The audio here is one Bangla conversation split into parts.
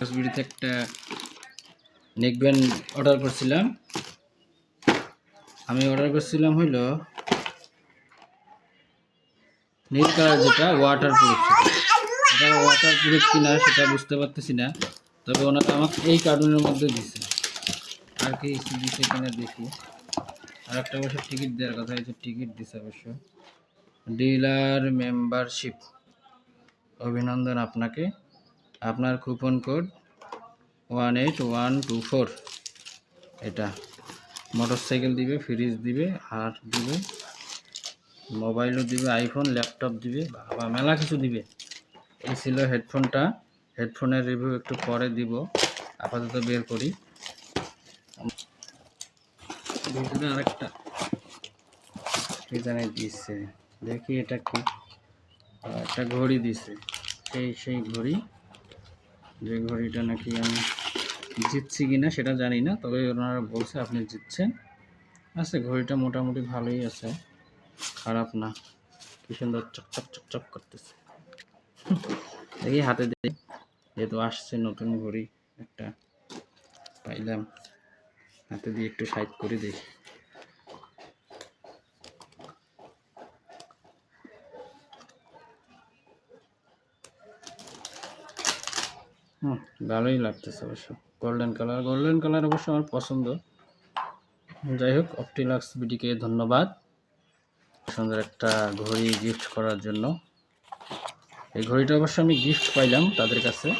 হসপিটালিতে একটা নেক ব্যান্ড অর্ডার করছিলাম। আমি অর্ডার করছিলাম হইল নীল কালার যেটা ওয়াটার প্রুফ এটা ওয়াটার প্রুফ কিনা সেটা বুঝতে পারতেছি না, তবে ওনারা আমাকে এই কার্টুনের মধ্যে দিছে। আর কি দিছে কিনা দেখি। আর একটা অবশ্য টিকিট দেওয়ার কথা হয়েছে টিকিট দিছে অবশ্য। ডিলার মেম্বারশিপ অভিনন্দন আপনাকে। আপনার coupon code one eight one two four এটা মোটরসাইকেল দিবে ফ্রিজ দিবে আর দিবে মোবাইলও দিবে আইফোন ল্যাপটপ দিবে বা মেলা কিছু দিবে। এই ছিল হেডফোনটা হেডফোনের রিভিউ একটু পরে দিব, আপাতত বের করি। আরেকটা কি দিচ্ছে দেখি এটা কি। একটা ঘড়ি দিছে। সেই সেই ঘড়ি। যে ঘড়িটা নাকি আমি জিতছি কি না সেটা জানি না, তবে ওনারা বলছে আপনি জিতছেন। আছে ঘড়িটা মোটামুটি ভালোই আছে, খারাপ না। কি সুন্দর চকচক চকচক করতেছে। দেখি হাতে দেখি যেহেতু আসছে নতুন ঘড়ি একটা, পাইলাম। হাতে দিয়ে একটু সাইড করে দেখি হুম। ভালোই লাগতেছে অবশ্য। গোল্ডেন কালার গোল্ডেন কালার অবশ্য আমার পছন্দ। যাই হোক অপটিলাক্স বিডিকে ধন্যবাদ। সুন্দর একটা ঘড়ি গিফট করার জন্য। এই ঘড়িটা অবশ্য আমি গিফট পাইলাম তাদের কাছে।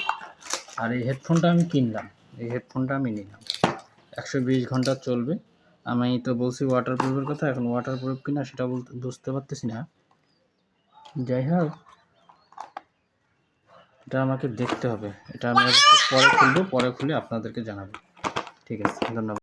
আর এই হেডফোনটা আমি কিনলাম। এই হেডফোনটা আমি নিলাম। একশো বিশ ঘণ্টা চলবে। আমি তো বলছি ওয়াটার প্রুফের কথা, এখন ওয়াটার প্রুফ কিনা সেটা বলতে বুঝতে পারতেছি না। যাই হোক এটা আমাকে দেখতে হবে। এটা আমি পরে খুলবো, পরে খুলে আপনাদেরকে জানাব। ঠিক আছে, ধন্যবাদ।